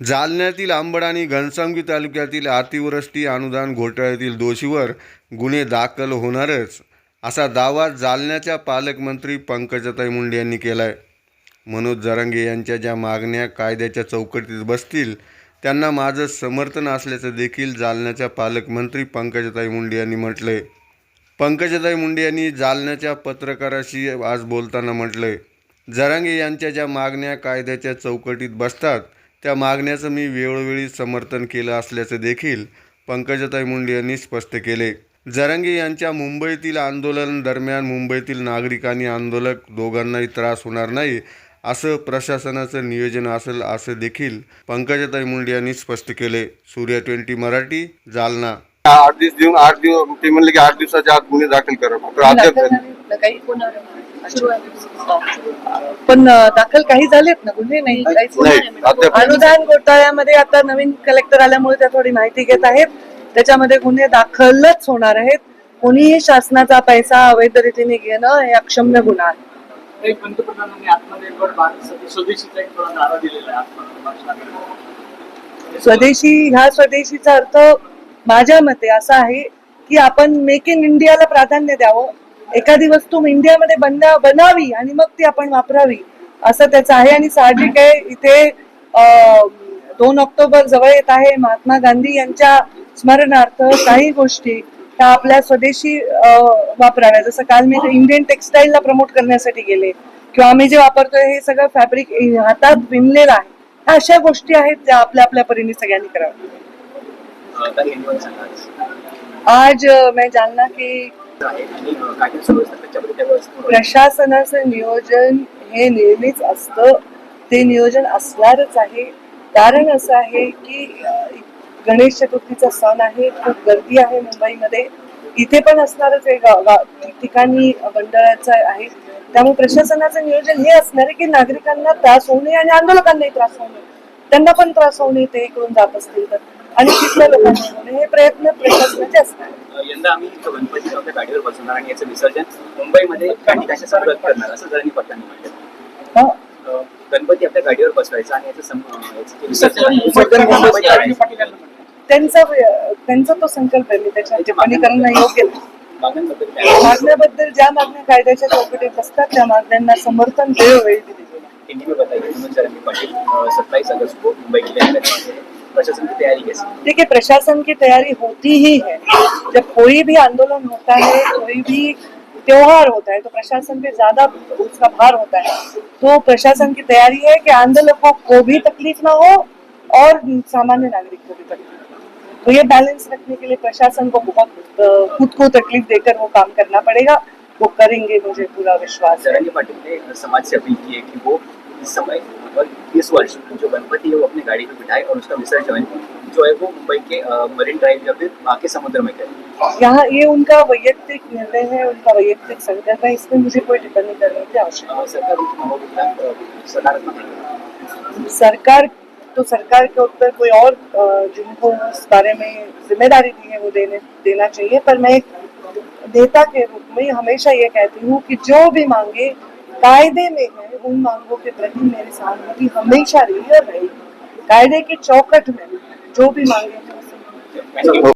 जालन्यातील आंबड आणि घनसावंगी तालुक्यातील अतिवृष्टी अनुदान घोटाळ्यातील दोषीवर गुन्हे दाखल होणारच असा दावा जालन्याच्या पालकमंत्री पंकजाताई मुंडे यांनी केला आहे मनोज जरांगे यांच्या ज्या मागण्या कायद्याच्या चौकटीत बसतील त्यांना माझं समर्थन असल्याचं देखील जालन्याच्या पालकमंत्री पंकजाताई मुंडे यांनी म्हटलं आहे पंकजाताई मुंडे यांनी जालन्याच्या पत्रकाराशी आज बोलताना म्हटलं आहे जरांगे यांच्या ज्या मागण्या कायद्याच्या चौकटीत बसतात त्या मागण्याचं मी वेळोवेळी समर्थन केलं असल्याचं देखील पंकजाताई मुंडे यांनी स्पष्ट केले. जरांगे यांच्या मुंबईतील आंदोलन दरम्यान मुंबईतील नागरिक आणि आंदोलक दोघांनाही त्रास होणार नाही असं प्रशासनाचं नियोजन असेल असं देखील पंकजाताई मुंडे यांनी स्पष्ट केले. सूर्य ट्वेंटी मराठी जालना. आठ दिवस देऊन आठ दिवस ते म्हणले की आठ दिवसाच्या आत गुन्हे दाखल करा. फक्त अद्याप दाखल झाले. ना काही सुरू आहे. पण अं, दाखल काही झालेत ना? गुन्हे नाही काहीच नाही. नाही. अद्याप अनुदान घोटाळ्यामध्ये आता नवीन कलेक्टर आल्यामुळे त्या थोडी माहिती घेत आहेत. त्याच्यामध्ये गुन्हे दाखलच होणार आहेत. कोणीही शासनाचा पैसा अवैध रीतीने घेणं हे अक्षम्य गुन्हा आहे. एक पंतप्रधानांनी आत्मनिर्भर भारत स्वदेशीचा एक थोडा नारा दिलेला आहे आत्मनिर्भर स्वदेशी ह्या स्वदेशीचा अर्थ माझ्या मते असं आहे की आपण मेक इन इंडियाला प्राधान्य द्यावं. एखादी वस्तू इंडियामध्ये बना बनावी आणि मग ती आपण वापरावी असं त्याचं आहे. आणि साहजिक आहे इथे दोन ऑक्टोबर जवळ येत आहे. महात्मा गांधी यांच्या स्मरणार्थ काही गोष्टी त्या आपल्या स्वदेशी वापराव्या जसं काल मी इंडियन टेक्सटाईलला प्रमोट करण्यासाठी गेले. किंवा आम्ही जे वापरतोय हे सगळं फॅब्रिक हातात विणलेलं आहे. ह्या अशा गोष्टी आहेत ज्या आपल्या आपल्या परीने सगळ्यांनी कराव्या आज मैं जानना की प्रशासनाचं नियोजन हे नेहमीच असतं. ते नियोजन असणारच आहे. कारण असं आहे की गणेश चतुर्थीचा सण आहे. खूप गर्दी आहे मुंबईमध्ये. इथे पण असणारच आहे ठिकाणी मंडळाचं आहे. त्यामुळे प्रशासनाचं नियोजन हे असणार आहे की नागरिकांना त्रास होऊ नये आणि आंदोलकांनाही त्रास होऊ नये. त्यांना पण त्रास होऊ नये ते इकडून जात असतील तर. आणि तिथल्या लोकांना हे प्रयत्न प्रशासनाचे असणार यंदा आम्ही गणपती आपल्या गाडीवर बसवणार आणि याचं विसर्जन मुंबईमध्ये काही कशा सुरुवात करणार असं जरांनी पटलांनी म्हटलं. गणपती आपल्या गाडीवर बसवायचा आणि याचं विसर्जन. त्यांचा त्यांचा तो संकल्प आहे मी त्याच्या टिप्पणी करणं योग्य. मागण्यांबद्दल ज्या मागण्या कायद्याच्या चौकटीत असतात त्या मागण्यांना समर्थन वेळोवेळी दिले. प्रशासन की तैयारी देखिए, प्रशासन की तैयारी होती ही है। जब कोई भी आंदोलन होता है, कोई भी त्योहार होता है तो प्रशासन पे ज़्यादा उसका भार होता है। तो प्रशासन की तैयारी है कि आंदोलकों को भी तकलीफ़ ना हो और सामान्य नागरिक को भी तकलीफ़ तो ये बैलेंस रखने के लिए प्रशासन को बहुत खुद को तकलीफ़ देकर वो काम करना पड़ेगा। वो करेंगे मुझे पूरा विश्वास है। पाटिल ने समाज से अपील की है कि वो इस समय और इस वर्ष जो गणपति है वो अपनी गाड़ी में बिठाए और उसका विसर्जन जो है वो मुंबई के मरीन ड्राइव या फिर वहाँ के समुद्र में करे। यहाँ ये उनका वैयक्तिक निर्णय है उनका वैयक्तिक संकल्प है इसमें मुझे कोई टिप्पणी करने की आवश्यकता। सरकार तो सरकार के ऊपर कोई और जिनको इस बारे में ज़िम्मेदारी दी है वो देने देना चाहिए पर मैं एक नेता के रूप में हमेशा ये कहती हूँ कि जो भी मांगे, कायदे में है, उन मांगों के प्रति मेरी सहानुभूति हमेशा रही और कायदे की चौकट में जो भी मांगे